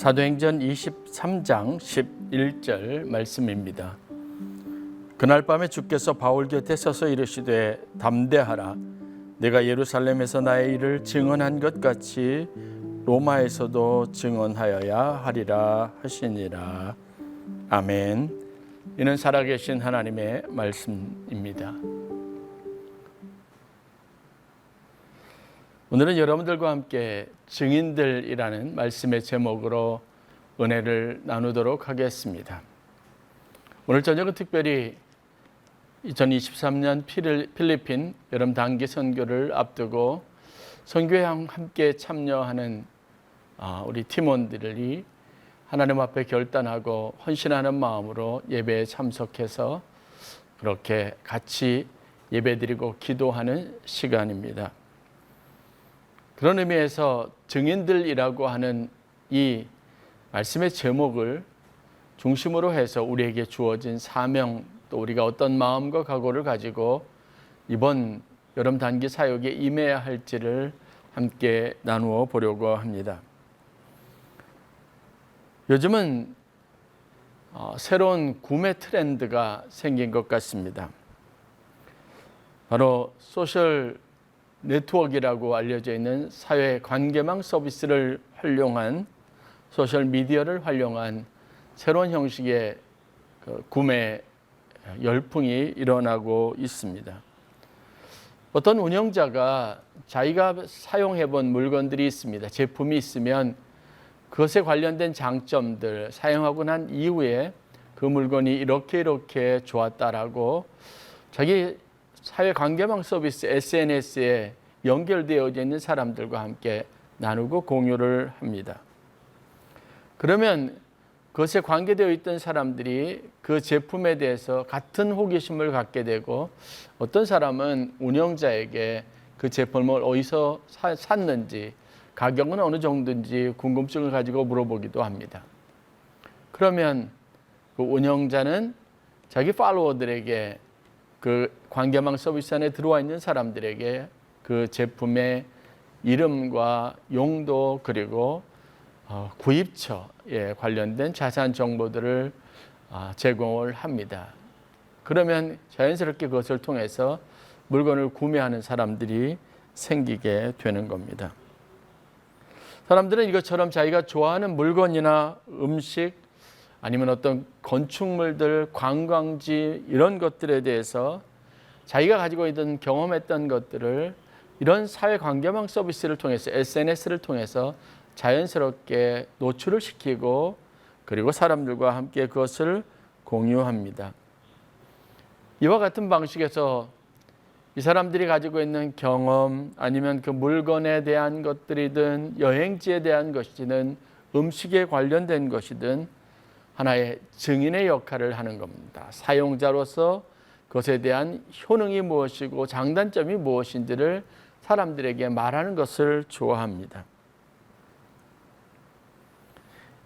사도행전 23장 11절 말씀입니다. 그날 밤에 주께서 바울 곁에 서서 이르시되 담대하라 내가 예루살렘에서 나의 일을 증언한 것 같이 로마에서도 증언하여야 하리라 하시니라. 아멘. 이는 살아계신 하나님의 말씀입니다. 오늘은 여러분들과 함께 증인들이라는 말씀의 제목으로 은혜를 나누도록 하겠습니다. 오늘 저녁은 특별히 2023년 필리핀 여름 단기 선교를 앞두고 선교에 함께 참여하는 아, 우리 팀원들이 하나님 앞에 결단하고 헌신하는 마음으로 예배에 참석해서 그렇게 같이 예배드리고 기도하는 시간입니다. 그런 의미에서 증인들이라고 하는 이 말씀의 제목을 중심으로 해서 우리에게 주어진 사명 또 우리가 어떤 마음과 각오를 가지고 이번 여름 단기 사역에 임해야 할지를 함께 나누어 보려고 합니다. 요즘은 어, 새로운 구매 트렌드가 생긴 것 같습니다. 바로 소셜 네트워크라고 알려져 있는 사회 관계망 서비스를 활용한 소셜 미디어를 활용한 새로운 형식의 그 구매 열풍이 일어나고 있습니다. 어떤 운영자가 자기가 사용해 본 물건들이 있습니다. 제품이 있으면 그것에 관련된 장점들 사용하고 난 이후에 그 물건이 이렇게 이렇게 좋았다라고 자기 사회 관계망 서비스 SNS에 연결되어 있는 사람들과 함께 나누고 공유를 합니다. 그러면 그것에 관계되어 있던 사람들이 그 제품에 대해서 같은 호기심을 갖게 되고 어떤 사람은 운영자에게 그 제품을 어디서 사, 샀는지 가격은 어느 정도인지 궁금증을 가지고 물어보기도 합니다. 그러면 그 운영자는 자기 팔로워들에게 그 관계망 서비스 안에 들어와 있는 사람들에게 그 제품의 이름과 용도 그리고 어, 구입처에 관련된 자세한 정보들을 아, 제공을 합니다. 그러면 자연스럽게 그것을 통해서 물건을 구매하는 사람들이 생기게 되는 겁니다. 사람들은 이것처럼 자기가 좋아하는 물건이나 음식 아니면 어떤 건축물들, 관광지 이런 것들에 대해서 자기가 가지고 있던 경험했던 것들을 이런 사회 관계망 서비스를 통해서 SNS를 통해서 자연스럽게 노출을 시키고 그리고 사람들과 함께 그것을 공유합니다. 이와 같은 방식에서 이 사람들이 가지고 있는 경험 아니면 그 물건에 대한 것들이든 여행지에 대한 것이든 음식에 관련된 것이든 하나의 증인의 역할을 하는 겁니다. 사용자로서 그것에 대한 효능이 무엇이고 장단점이 무엇인지를 사람들에게 말하는 것을 좋아합니다.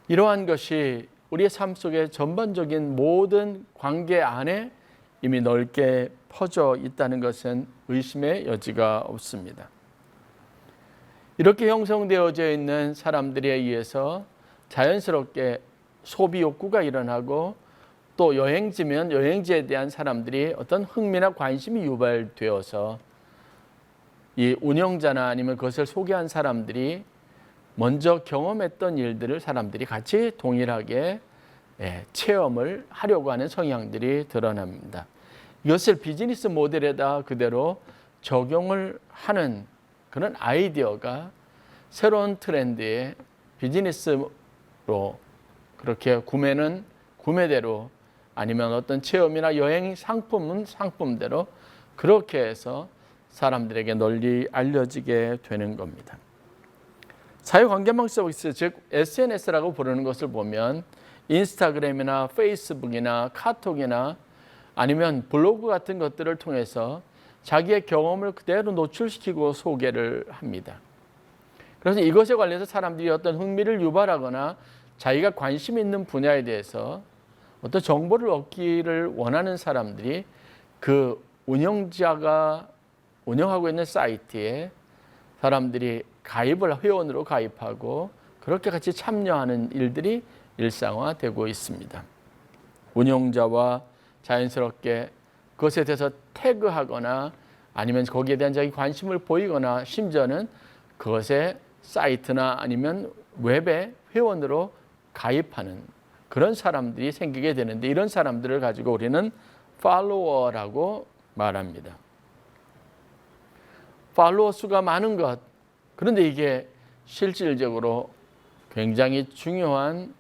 이러한 것이 우리의 삶 속의 전반적인 모든 관계 안에 이미 넓게 퍼져 있다는 것은 의심의 여지가 없습니다. 이렇게 형성되어져 있는 사람들에 의해서 자연스럽게 소비 욕구가 일어나고 또 여행지면 여행지에 대한 사람들이 어떤 흥미나 관심이 유발되어서 이 운영자나 아니면 그것을 소개한 사람들이 먼저 경험했던 일들을 사람들이 같이 동일하게 예, 체험을 하려고 하는 성향들이 드러납니다. 이것을 비즈니스 모델에다 그대로 적용을 하는 그런 아이디어가 새로운 트렌드의 비즈니스로 그렇게 구매는 구매대로 아니면 어떤 체험이나 여행 상품은 상품대로 그렇게 해서 사람들에게 널리 알려지게 되는 겁니다. 사회관계망 서비스 즉 SNS라고 부르는 것을 보면 인스타그램이나 페이스북이나 카톡이나 아니면 블로그 같은 것들을 통해서 자기의 경험을 그대로 노출시키고 소개를 합니다. 그래서 이것에 관련해서 사람들이 어떤 흥미를 유발하거나 자기가 관심 있는 분야에 대해서 어떤 정보를 얻기를 원하는 사람들이 그 운영자가 운영하고 있는 사이트에 사람들이 가입을 회원으로 가입하고 그렇게 같이 참여하는 일들이 일상화되고 있습니다. 운영자와 자연스럽게 그것에 대해서 태그하거나 아니면 거기에 대한 자기 관심을 보이거나 심지어는 그것에 사이트나 아니면 웹에 회원으로 가입하는 그런 사람들이 생기게 되는데 이런 사람들을 가지고 우리는 팔로워라고 말합니다. 팔로워 수가 많은 것. 그런데 이게 실질적으로 굉장히 중요한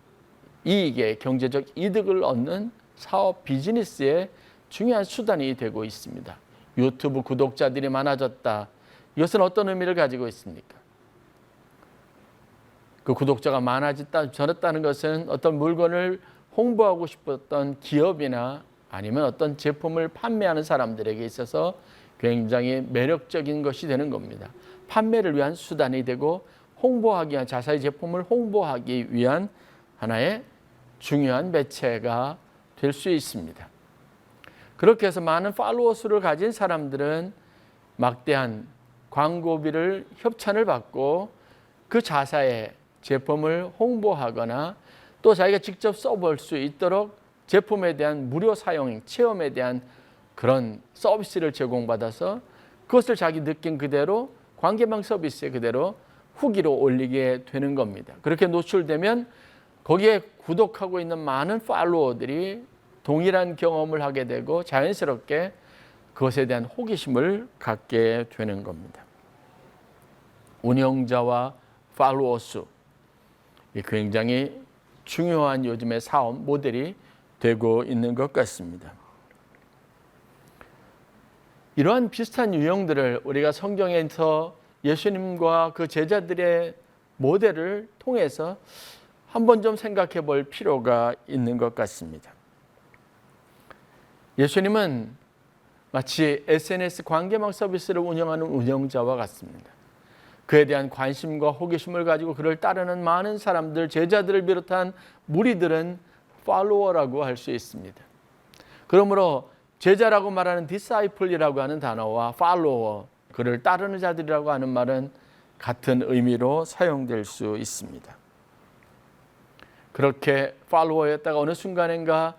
이익의 경제적 이득을 얻는 사업 비즈니스의 중요한 수단이 되고 있습니다. 유튜브 구독자들이 많아졌다. 이것은 어떤 의미를 가지고 있습니까? 그 구독자가 많아졌다, 저랬다는 것은 어떤 물건을 홍보하고 싶었던 기업이나 아니면 어떤 제품을 판매하는 사람들에게 있어서 굉장히 매력적인 것이 되는 겁니다. 판매를 위한 수단이 되고 홍보하기 위한 자사의 제품을 홍보하기 위한 하나의 중요한 매체가 될 수 있습니다. 그렇게 해서 많은 팔로워 수를 가진 사람들은 막대한 광고비를 협찬을 받고 그 자사의 제품을 홍보하거나 또 자기가 직접 써볼 수 있도록 제품에 대한 무료 사용 체험에 대한 그런 서비스를 제공받아서 그것을 자기 느낀 그대로 관계망 서비스에 그대로 후기로 올리게 되는 겁니다. 그렇게 노출되면 거기에 구독하고 있는 많은 팔로워들이 동일한 경험을 하게 되고 자연스럽게 그것에 대한 호기심을 갖게 되는 겁니다. 운영자와 팔로워 수 굉장히 중요한 요즘의 사업 모델이 되고 있는 것 같습니다. 이러한 비슷한 유형들을 우리가 성경에서 예수님과 그 제자들의 모델을 통해서 한번 좀 생각해 볼 필요가 있는 것 같습니다. 예수님은 마치 SNS 관계망 서비스를 운영하는 운영자와 같습니다. 그에 대한 관심과 호기심을 가지고 그를 따르는 많은 사람들, 제자들을 비롯한 무리들은 팔로워라고 할 수 있습니다. 그러므로 제자라고 말하는 디사이플이라고 하는 단어와 팔로워, 그를 따르는 자들이라고 하는 말은 같은 의미로 사용될 수 있습니다. 그렇게 팔로워였다가 어느 순간인가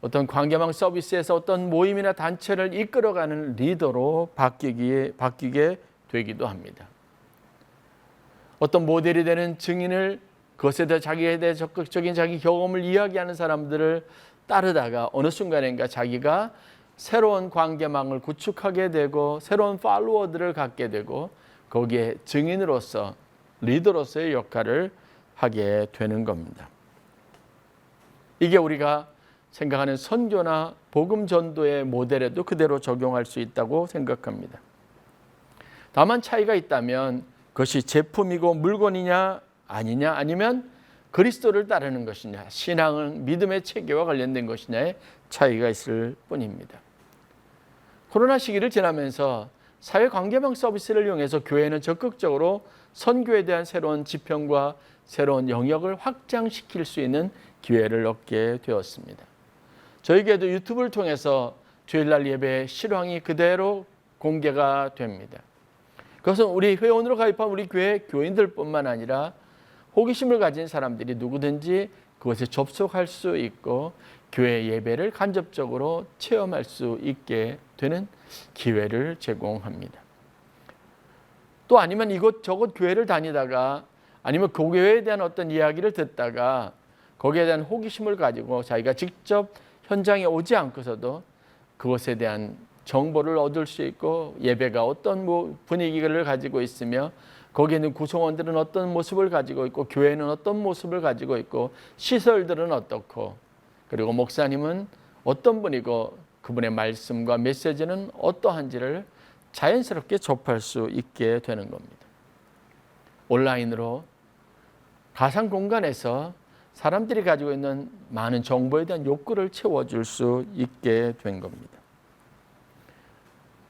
어떤 관계망 서비스에서 어떤 모임이나 단체를 이끌어가는 리더로 바뀌기에, 바뀌게 되기도 합니다. 어떤 모델이 되는 증인을 그것에 대해 자기에 대해 적극적인 자기 경험을 이야기하는 사람들을 따르다가 어느 순간인가 자기가 새로운 관계망을 구축하게 되고 새로운 팔로워들을 갖게 되고 거기에 증인으로서 리더로서의 역할을 하게 되는 겁니다. 이게 우리가 생각하는 선교나 복음 전도의 모델에도 그대로 적용할 수 있다고 생각합니다. 다만 차이가 있다면 그것이 제품이고 물건이냐 아니냐 아니면 그리스도를 따르는 것이냐 신앙은 믿음의 체계와 관련된 것이냐의 차이가 있을 뿐입니다. 코로나 시기를 지나면서 사회 관계망 서비스를 이용해서 교회는 적극적으로 선교에 대한 새로운 지평과 새로운 영역을 확장시킬 수 있는 기회를 얻게 되었습니다. 저에게도 유튜브를 통해서 주일날 예배 실황이 그대로 공개가 됩니다. 그것은 우리 회원으로 가입한 우리 교회 교인들뿐만 아니라 호기심을 가진 사람들이 누구든지 그것에 접속할 수 있고 교회 예배를 간접적으로 체험할 수 있게 되는 기회를 제공합니다. 또 아니면 이곳 저곳 교회를 다니다가 아니면 그 교회에 대한 어떤 이야기를 듣다가 거기에 대한 호기심을 가지고 자기가 직접 현장에 오지 않고서도 그것에 대한 정보를 얻을 수 있고 예배가 어떤 뭐 분위기를 가지고 있으며 거기에는 구성원들은 어떤 모습을 가지고 있고 교회는 어떤 모습을 가지고 있고 시설들은 어떻고 그리고 목사님은 어떤 분이고 그분의 말씀과 메시지는 어떠한지를 자연스럽게 접할 수 있게 되는 겁니다. 온라인으로 가상 공간에서 사람들이 가지고 있는 많은 정보에 대한 욕구를 채워줄 수 있게 된 겁니다.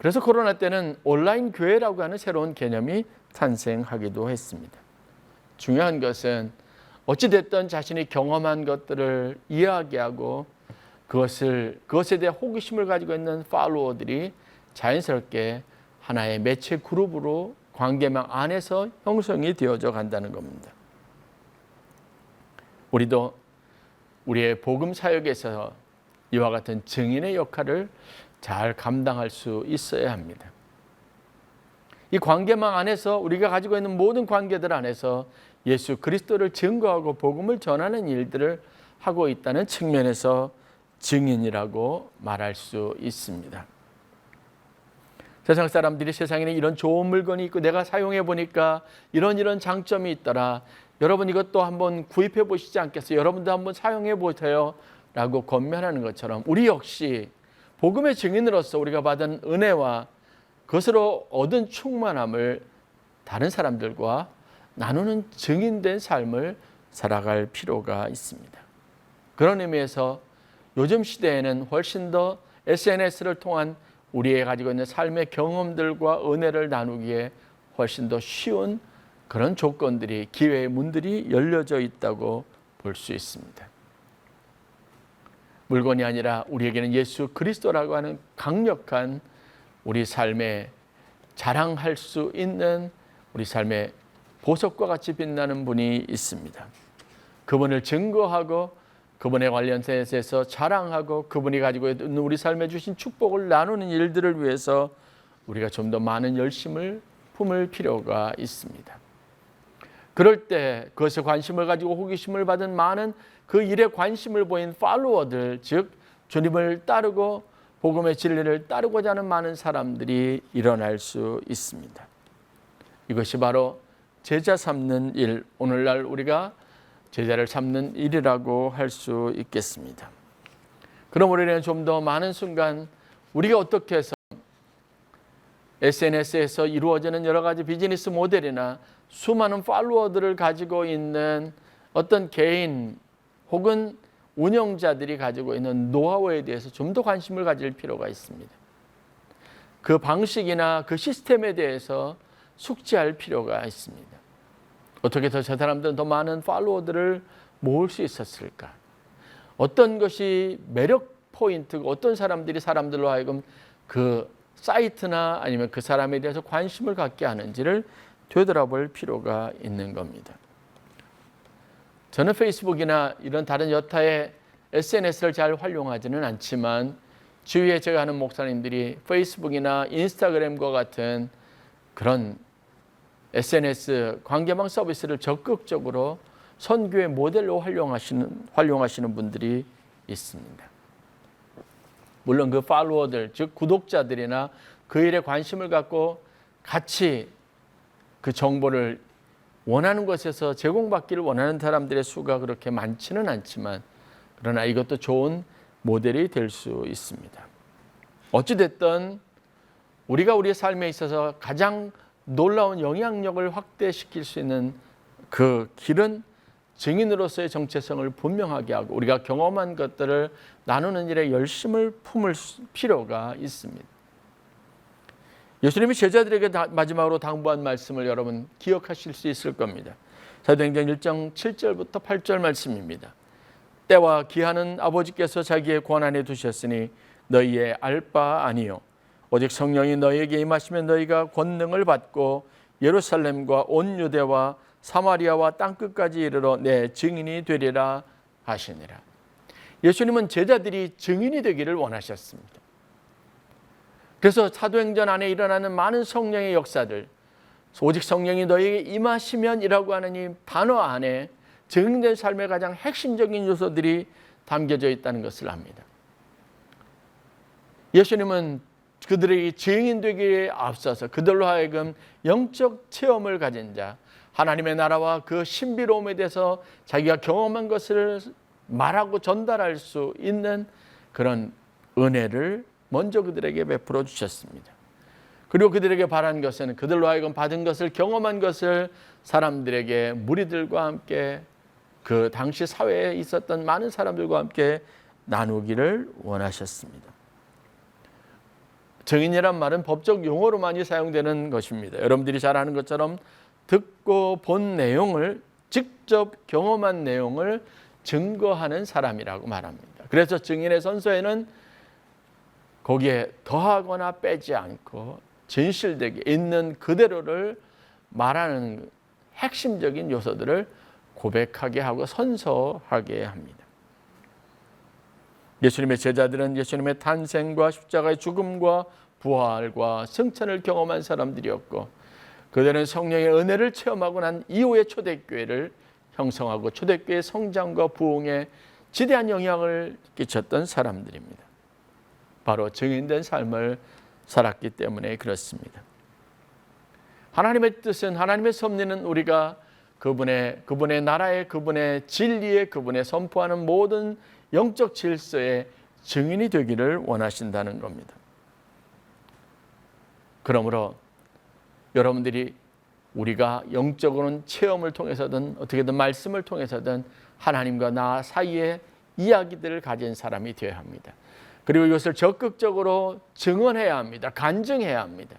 그래서 코로나 때는 온라인 교회라고 하는 새로운 개념이 탄생하기도 했습니다. 중요한 것은 어찌됐든 자신이 경험한 것들을 이야기하고 그것을, 그것에 대해 호기심을 가지고 있는 팔로워들이 자연스럽게 하나의 매체 그룹으로 관계망 안에서 형성이 되어져 간다는 겁니다. 우리도 우리의 복음 사역에서 이와 같은 증인의 역할을 잘 감당할 수 있어야 합니다. 이 관계망 안에서 우리가 가지고 있는 모든 관계들 안에서 예수 그리스도를 증거하고 복음을 전하는 일들을 하고 있다는 측면에서 증인이라고 말할 수 있습니다. 세상 사람들이 세상에는 이런 좋은 물건이 있고 내가 사용해 보니까 이런 이런 장점이 있더라. 여러분 이것도 한번 구입해 보시지 않겠어요? 여러분도 한번 사용해 보세요. 라고 권면하는 것처럼 우리 역시 복음의 증인으로서 우리가 받은 은혜와 그것으로 얻은 충만함을 다른 사람들과 나누는 증인된 삶을 살아갈 필요가 있습니다. 그런 의미에서 요즘 시대에는 훨씬 더 SNS를 통한 우리의 가지고 있는 삶의 경험들과 은혜를 나누기에 훨씬 더 쉬운 그런 조건들이 기회의 문들이 열려져 있다고 볼 수 있습니다. 물건이 아니라 우리에게는 예수 그리스도라고 하는 강력한 우리 삶에 자랑할 수 있는 우리 삶의 보석과 같이 빛나는 분이 있습니다. 그분을 증거하고 그분의 관련해서 자랑하고 그분이 가지고 있는 우리 삶에 주신 축복을 나누는 일들을 위해서 우리가 좀 더 많은 열심을 품을 필요가 있습니다. 그럴 때 그것에 관심을 가지고 호기심을 받은 많은 그 일에 관심을 보인 팔로워들 즉 주님을 따르고 복음의 진리를 따르고자 하는 많은 사람들이 일어날 수 있습니다. 이것이 바로 제자 삼는 일 오늘날 우리가 제자를 삼는 일이라고 할 수 있겠습니다. 그럼 우리는 좀 더 많은 순간 우리가 어떻게 해서 SNS에서 이루어지는 여러 가지 비즈니스 모델이나 수많은 팔로워들을 가지고 있는 어떤 개인 혹은 운영자들이 가지고 있는 노하우에 대해서 좀 더 관심을 가질 필요가 있습니다. 그 방식이나 그 시스템에 대해서 숙지할 필요가 있습니다. 어떻게 더 저 사람들은 더 많은 팔로워들을 모을 수 있었을까? 어떤 것이 매력 포인트고 어떤 사람들이 사람들로 하여금 그 사이트나 아니면 그 사람에 대해서 관심을 갖게 하는지를 되돌아볼 필요가 있는 겁니다. 저는 페이스북이나 이런 다른 여타의 SNS를 잘 활용하지는 않지만 주위에 제가 아는 목사님들이 페이스북이나 인스타그램과 같은 그런 SNS 관계망 서비스를 적극적으로 선교의 모델로 활용하시는 활용하시는 분들이 있습니다. 물론 그 팔로워들 즉 구독자들이나 그 일에 관심을 갖고 같이 그 정보를 원하는 것에서 제공받기를 원하는 사람들의 수가 그렇게 많지는 않지만 그러나 이것도 좋은 모델이 될 수 있습니다. 어찌 됐든 우리가 우리의 삶에 있어서 가장 놀라운 영향력을 확대시킬 수 있는 그 길은 증인으로서의 정체성을 분명하게 하고 우리가 경험한 것들을 나누는 일에 열심을 품을 필요가 있습니다. 예수님이 제자들에게 마지막으로 당부한 말씀을 여러분 기억하실 수 있을 겁니다. 사도행전 1장 7절부터 8절 말씀입니다. 때와 기한은 아버지께서 자기의 권한에 두셨으니 너희의 알바 아니요 오직 성령이 너희에게 임하시면 너희가 권능을 받고 예루살렘과 온 유대와 사마리아와 땅 끝까지 이르러 내 증인이 되리라 하시니라. 예수님은 제자들이 증인이 되기를 원하셨습니다. 그래서 사도행전 안에 일어나는 많은 성령의 역사들, 오직 성령이 너에게 임하시면이라고 하는 이 단어 안에 증인된 삶의 가장 핵심적인 요소들이 담겨져 있다는 것을 압니다. 예수님은 그들에게 증인 되기에 앞서서 그들로 하여금 영적 체험을 가진 자, 하나님의 나라와 그 신비로움에 대해서 자기가 경험한 것을 말하고 전달할 수 있는 그런 은혜를 먼저 그들에게 베풀어 주셨습니다. 그리고 그들에게 바란 것은 그들로 하여금 받은 것을 경험한 것을 사람들에게 무리들과 함께 그 당시 사회에 있었던 많은 사람들과 함께 나누기를 원하셨습니다. 증인이란 말은 법적 용어로 많이 사용되는 것입니다. 여러분들이 잘 아는 것처럼 듣고 본 내용을 직접 경험한 내용을 증거하는 사람이라고 말합니다. 그래서 증인의 선서에는 거기에 더하거나 빼지 않고 진실되게 있는 그대로를 말하는 핵심적인 요소들을 고백하게 하고 선서하게 합니다. 예수님의 제자들은 예수님의 탄생과 십자가의 죽음과 부활과 승천을 경험한 사람들이었고 그들은 성령의 은혜를 체험하고 난 이후의 초대교회를 형성하고 초대교회 성장과 부흥에 지대한 영향을 끼쳤던 사람들입니다. 바로 증인된 삶을 살았기 때문에 그렇습니다. 하나님의 뜻은 하나님의 섭리는 우리가 그분의 그분의 나라의 그분의 진리의 그분의 선포하는 모든 영적 질서의 증인이 되기를 원하신다는 겁니다. 그러므로 여러분들이 우리가 영적으로는 체험을 통해서든 어떻게든 말씀을 통해서든 하나님과 나 사이에 이야기들을 가진 사람이 되어야 합니다. 그리고 이것을 적극적으로 증언해야 합니다. 간증해야 합니다.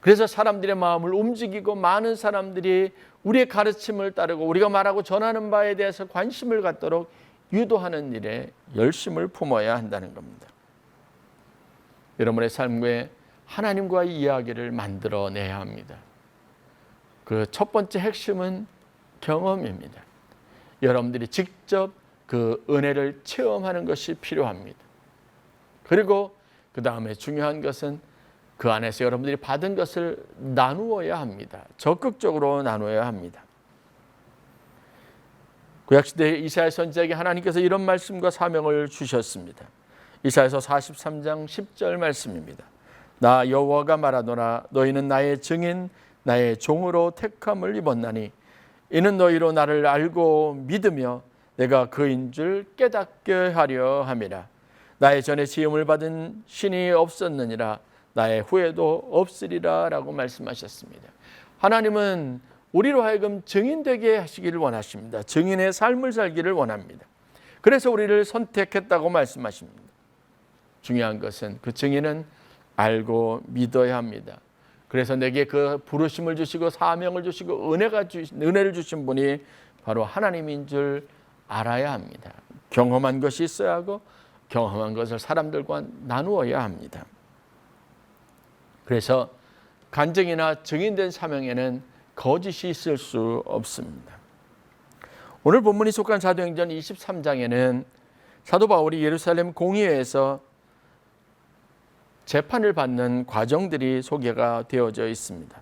그래서 사람들의 마음을 움직이고 많은 사람들이 우리의 가르침을 따르고 우리가 말하고 전하는 바에 대해서 관심을 갖도록 유도하는 일에 열심을 품어야 한다는 겁니다. 여러분의 삶에 하나님과의 이야기를 만들어내야 합니다. 그 첫 번째 핵심은 경험입니다. 여러분들이 직접 그 은혜를 체험하는 것이 필요합니다. 그리고 그 다음에 중요한 것은 그 안에서 여러분들이 받은 것을 나누어야 합니다. 적극적으로 나누어야 합니다. 구약시대 이사야 선지자에게 하나님께서 이런 말씀과 사명을 주셨습니다. 이사야서 43장 10절 말씀입니다. 나 여호와가 말하노라 너희는 나의 증인 나의 종으로 택함을 입었나니 이는 너희로 나를 알고 믿으며 내가 그인 줄 깨닫게 하려 함이라 나의 전에 지음을 받은 신이 없었느니라 나의 후에도 없으리라라고 말씀하셨습니다. 하나님은 우리로 하여금 증인되게 하시기를 원하십니다. 증인의 삶을 살기를 원합니다. 그래서 우리를 선택했다고 말씀하십니다. 중요한 것은 그 증인은 알고 믿어야 합니다. 그래서 내게 그 부르심을 주시고 사명을 주시고 은혜가 주 은혜를 주신 분이 바로 하나님인 줄 알아야 합니다. 경험한 것이 있어야 하고 경험한 것을 사람들과 나누어야 합니다. 그래서 간증이나 증인된 사명에는 거짓이 있을 수 없습니다. 오늘 본문이 속한 사도행전 23장에는 사도 바울이 예루살렘 공의회에서 재판을 받는 과정들이 소개가 되어져 있습니다.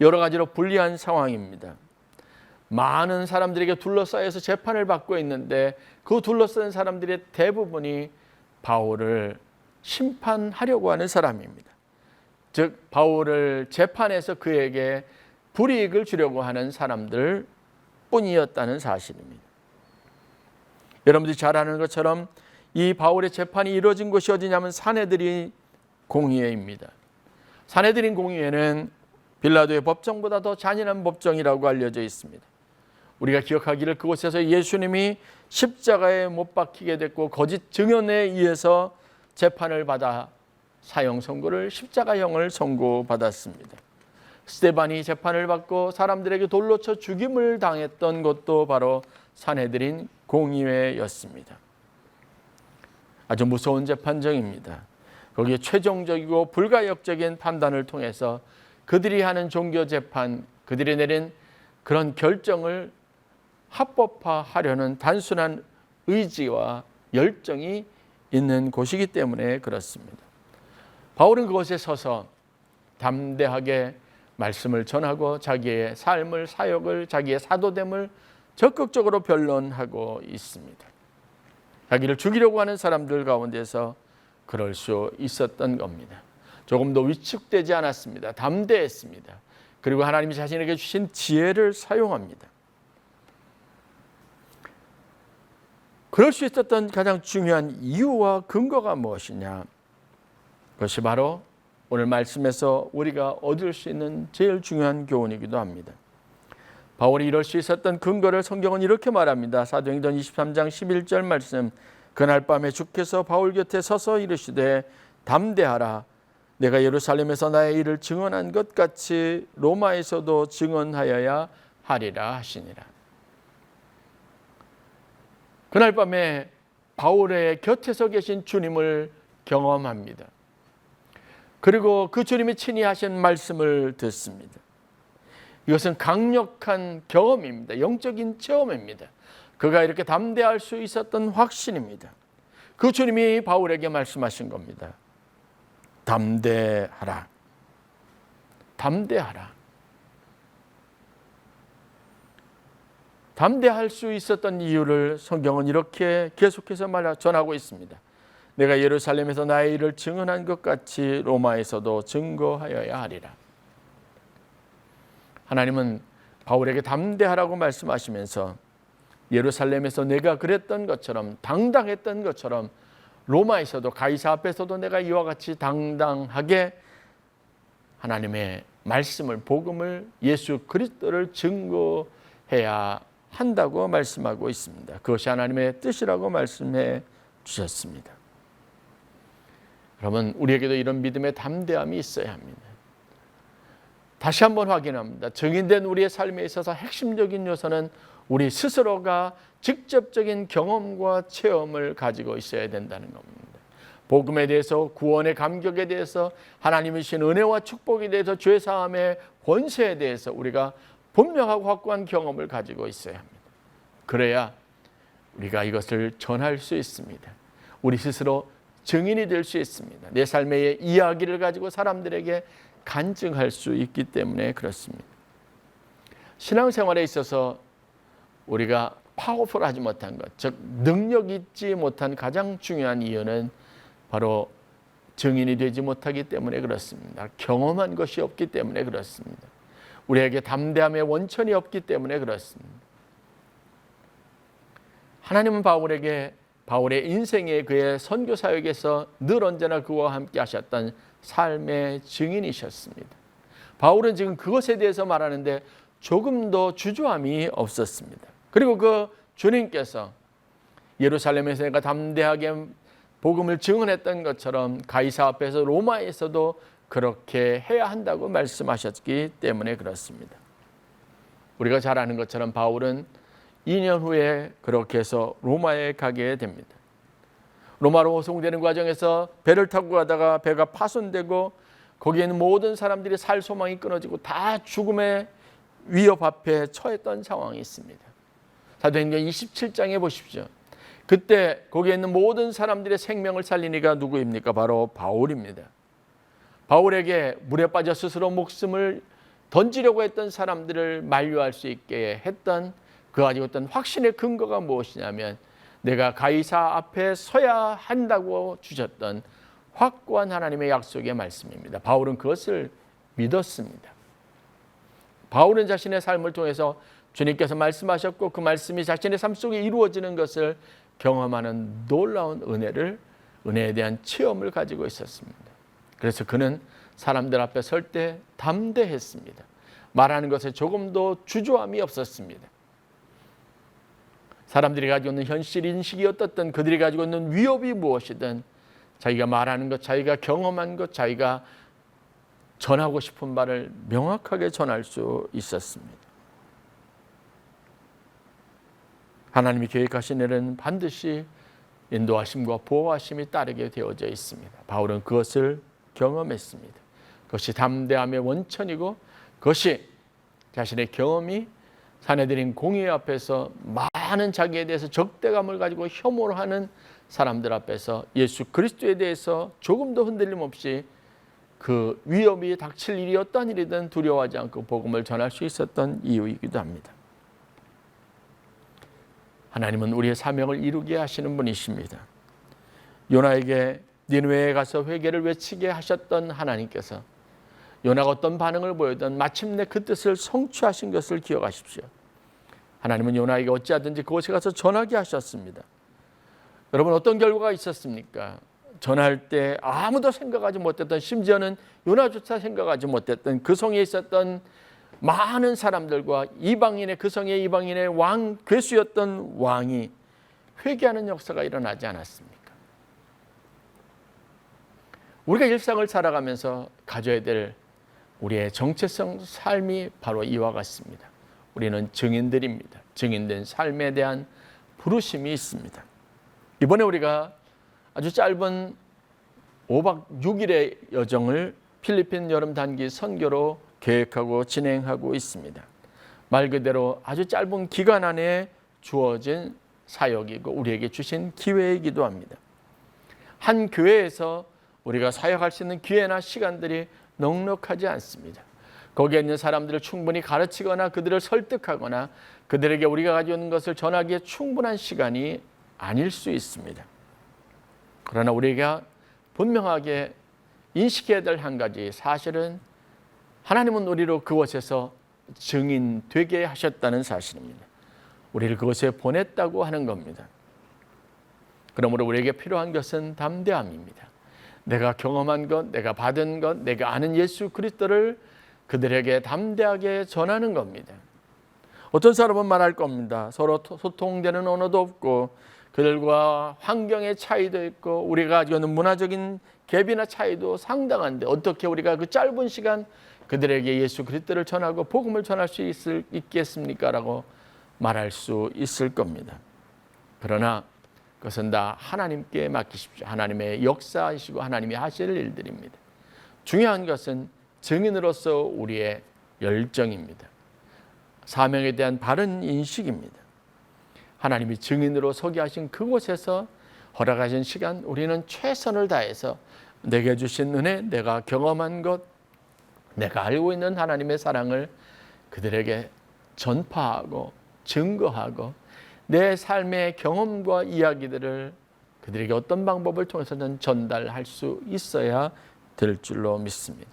여러 가지로 불리한 상황입니다. 많은 사람들에게 둘러싸여서 재판을 받고 있는데 그 둘러싼 사람들의 대부분이 바울을 심판하려고 하는 사람입니다. 즉 바울을 재판해서 그에게 불이익을 주려고 하는 사람들 뿐이었다는 사실입니다. 여러분들이 잘 아는 것처럼 이 바울의 재판이 이루어진 곳이 어디냐면 사내들이 공의회입니다. 사내들인 공의회는 빌라도의 법정보다 더 잔인한 법정이라고 알려져 있습니다. 우리가 기억하기를 그곳에서 예수님이 십자가에 못 박히게 됐고 거짓 증언에 의해서 재판을 받아 사형 선고를 십자가형을 선고받았습니다. 스테반이 재판을 받고 사람들에게 돌로 쳐 죽임을 당했던 것도 바로 사내들인 공의회였습니다. 아주 무서운 재판정입니다. 거기에 최종적이고 불가역적인 판단을 통해서 그들이 하는 종교 재판, 그들이 내린 그런 결정을 합법화하려는 단순한 의지와 열정이 있는 곳이기 때문에 그렇습니다. 바울은 그곳에 서서 담대하게 말씀을 전하고 자기의 삶을 사역을 자기의 사도됨을 적극적으로 변론하고 있습니다. 자기를 죽이려고 하는 사람들 가운데서 그럴 수 있었던 겁니다. 조금 더 위축되지 않았습니다. 담대했습니다. 그리고 하나님이 자신에게 주신 지혜를 사용합니다. 그럴 수 있었던 가장 중요한 이유와 근거가 무엇이냐? 그것이 바로 오늘 말씀에서 우리가 얻을 수 있는 제일 중요한 교훈이기도 합니다. 바울이 이럴 수 있었던 근거를 성경은 이렇게 말합니다. 사도행전 23장 11절 말씀. 그날 밤에 주께서 바울 곁에 서서 이르시되 담대하라. 내가 예루살렘에서 나의 일을 증언한 것 같이 로마에서도 증언하여야 하리라 하시니라. 그날 밤에 바울의 곁에서 계신 주님을 경험합니다. 그리고 그 주님이 친히 하신 말씀을 듣습니다. 이것은 강력한 경험입니다. 영적인 체험입니다. 그가 이렇게 담대할 수 있었던 확신입니다. 그 주님이 바울에게 말씀하신 겁니다. 담대하라. 담대하라. 담대할 수 있었던 이유를 성경은 이렇게 계속해서 말하 전하고 있습니다. 내가 예루살렘에서 나의 일을 증언한 것 같이 로마에서도 증거하여야 하리라. 하나님은 바울에게 담대하라고 말씀하시면서 예루살렘에서 내가 그랬던 것처럼 당당했던 것처럼 로마에서도 가이사 앞에서도 내가 이와 같이 당당하게 하나님의 말씀을 복음을 예수 그리스도를 증거해야 한다고 말씀하고 있습니다. 그것이 하나님의 뜻이라고 말씀해 주셨습니다. 그러면 우리에게도 이런 믿음의 담대함이 있어야 합니다. 다시 한번 확인합니다. 증인된 우리의 삶에 있어서 핵심적인 요소는 우리 스스로가 직접적인 경험과 체험을 가지고 있어야 된다는 겁니다. 복음에 대해서 구원의 감격에 대해서 하나님이 신 은혜와 축복에 대해서 죄 사함의 권세에 대해서 우리가 분명하고 확고한 경험을 가지고 있어야 합니다. 그래야 우리가 이것을 전할 수 있습니다. 우리 스스로 증인이 될 수 있습니다. 내 삶의 이야기를 가지고 사람들에게 간증할 수 있기 때문에 그렇습니다. 신앙생활에 있어서 우리가 파워풀하지 못한 것, 즉 능력 있지 못한 가장 중요한 이유는 바로 증인이 되지 못하기 때문에 그렇습니다. 경험한 것이 없기 때문에 그렇습니다. 우리에게 담대함의 원천이 없기 때문에 그렇습니다. 하나님은 바울에게 바울의 인생의 그의 선교 사역에서 늘 언제나 그와 함께 하셨던 삶의 증인이셨습니다. 바울은 지금 그것에 대해서 말하는데 조금도 주저함이 없었습니다. 그리고 그 주님께서 예루살렘에서 내가 담대하게 복음을 증언했던 것처럼 가이사 앞에서 로마에서도 그렇게 해야 한다고 말씀하셨기 때문에 그렇습니다. 우리가 잘 아는 것처럼 바울은 2년 후에 그렇게 해서 로마에 가게 됩니다. 로마로 호송되는 과정에서 배를 타고 가다가 배가 파손되고 거기에 있는 모든 사람들이 살 소망이 끊어지고 다 죽음의 위협 앞에 처했던 상황이 있습니다. 사도행전 27장에 보십시오. 그때 거기에 있는 모든 사람들의 생명을 살린 이가 누구입니까? 바로 바울입니다. 바울에게 물에 빠져 스스로 목숨을 던지려고 했던 사람들을 만류할 수 있게 했던 그 가지고 어떤 확신의 근거가 무엇이냐면 내가 가이사 앞에 서야 한다고 주셨던 확고한 하나님의 약속의 말씀입니다. 바울은 그것을 믿었습니다. 바울은 자신의 삶을 통해서 주님께서 말씀하셨고 그 말씀이 자신의 삶 속에 이루어지는 것을 경험하는 놀라운 은혜를 은혜에 대한 체험을 가지고 있었습니다. 그래서 그는 사람들 앞에 설 때 담대했습니다. 말하는 것에 조금도 주저함이 없었습니다. 사람들이 가지고 있는 현실 인식이 어떻든 그들이 가지고 있는 위협이 무엇이든 자기가 말하는 것, 자기가 경험한 것, 자기가 전하고 싶은 말을 명확하게 전할 수 있었습니다. 하나님이 계획하신 일은 반드시 인도하심과 보호하심이 따르게 되어져 있습니다. 바울은 그것을 경험했습니다. 그것이 담대함의 원천이고 그것이 자신의 경험이 사내들인 공의 앞에서 많은 자기에 대해서 적대감을 가지고 혐오를 하는 사람들 앞에서 예수 그리스도에 대해서 조금도 흔들림 없이 그 위험이 닥칠 일이 어떤 일이든 두려워하지 않고 복음을 전할 수 있었던 이유이기도 합니다. 하나님은 우리의 사명을 이루게 하시는 분이십니다. 요나에게 니느웨에 가서 회개를 외치게 하셨던 하나님께서 요나가 어떤 반응을 보이든 마침내 그 뜻을 성취하신 것을 기억하십시오. 하나님은 요나에게 어찌하든지 그곳에 가서 전하게 하셨습니다. 여러분 어떤 결과가 있었습니까? 전할 때 아무도 생각하지 못했던 심지어는 요나조차 생각하지 못했던 그 성에 있었던 많은 사람들과 이방인의 그 성의 이방인의 왕 괴수였던 왕이 회개하는 역사가 일어나지 않았습니까? 우리가 일상을 살아가면서 가져야 될 우리의 정체성 삶이 바로 이와 같습니다. 우리는 증인들입니다. 증인된 삶에 대한 부르심이 있습니다. 이번에 우리가 아주 짧은 5박 6일의 여정을 필리핀 여름 단기 선교로 계획하고 진행하고 있습니다. 말 그대로 아주 짧은 기간 안에 주어진 사역이고 우리에게 주신 기회이기도 합니다. 한 교회에서 우리가 사역할 수 있는 기회나 시간들이 넉넉하지 않습니다. 거기에 있는 사람들을 충분히 가르치거나 그들을 설득하거나 그들에게 우리가 가지고 있는 것을 전하기에 충분한 시간이 아닐 수 있습니다. 그러나 우리가 분명하게 인식해야 될 한 가지 사실은 하나님은 우리로 그곳에서 증인 되게 하셨다는 사실입니다. 우리를 그곳에 보냈다고 하는 겁니다. 그러므로 우리에게 필요한 것은 담대함입니다. 내가 경험한 것, 내가 받은 것, 내가 아는 예수 그리스도를 그들에게 담대하게 전하는 겁니다. 어떤 사람은 말할 겁니다. 서로 소통되는 언어도 없고 그들과 환경의 차이도 있고 우리가 있는 문화적인 갭이나 차이도 상당한데 어떻게 우리가 그 짧은 시간 그들에게 예수 그리스도를 전하고 복음을 전할 수 있을, 있겠습니까라고 말할 수 있을 겁니다. 그러나 그것은 다 하나님께 맡기십시오. 하나님의 역사이시고 하나님이 하실 일들입니다. 중요한 것은 증인으로서 우리의 열정입니다. 사명에 대한 바른 인식입니다. 하나님이 증인으로 서게 하신 그곳에서 허락하신 시간 우리는 최선을 다해서 내게 주신 은혜, 내가 경험한 것, 내가 알고 있는 하나님의 사랑을 그들에게 전파하고 증거하고 내 삶의 경험과 이야기들을 그들에게 어떤 방법을 통해서든 전달할 수 있어야 될 줄로 믿습니다.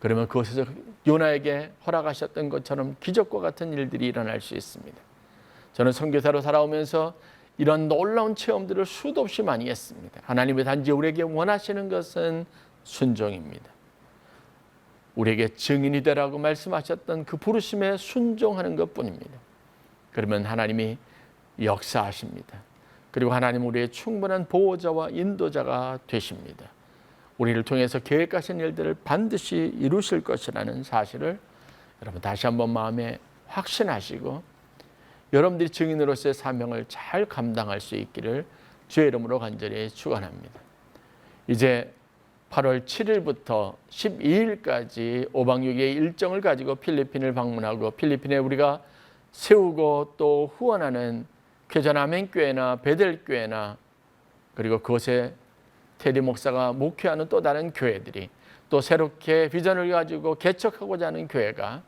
그러면 그곳에서 요나에게 허락하셨던 것처럼 기적과 같은 일들이 일어날 수 있습니다. 저는 선교사로 살아오면서 이런 놀라운 체험들을 수도 없이 많이 했습니다. 하나님의 단지 우리에게 원하시는 것은 순종입니다. 우리에게 증인이 되라고 말씀하셨던 그 부르심에 순종하는 것뿐입니다. 그러면 하나님이 역사하십니다. 그리고 하나님 우리의 충분한 보호자와 인도자가 되십니다. 우리를 통해서 계획하신 일들을 반드시 이루실 것이라는 사실을 여러분 다시 한번 마음에 확신하시고 여러분들이 증인으로서의 사명을 잘 감당할 수 있기를 주의 이름으로 간절히 축원합니다. 이제 8월 7일부터 12일까지 5박 6일의 일정을 가지고 필리핀을 방문하고 필리핀에 우리가 세우고 또 후원하는 쾌전 아멘교회나 베델교회나 그리고 그곳에 테디 목사가 목회하는 또 다른 교회들이 또 새롭게 비전을 가지고 개척하고자 하는 교회가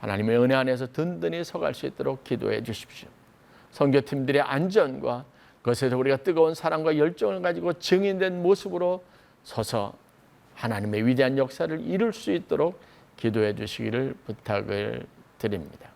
하나님의 은혜 안에서 든든히 서갈 수 있도록 기도해 주십시오. 선교팀들의 안전과 그것에서 우리가 뜨거운 사랑과 열정을 가지고 증인된 모습으로 서서 하나님의 위대한 역사를 이룰 수 있도록 기도해 주시기를 부탁을 드립니다.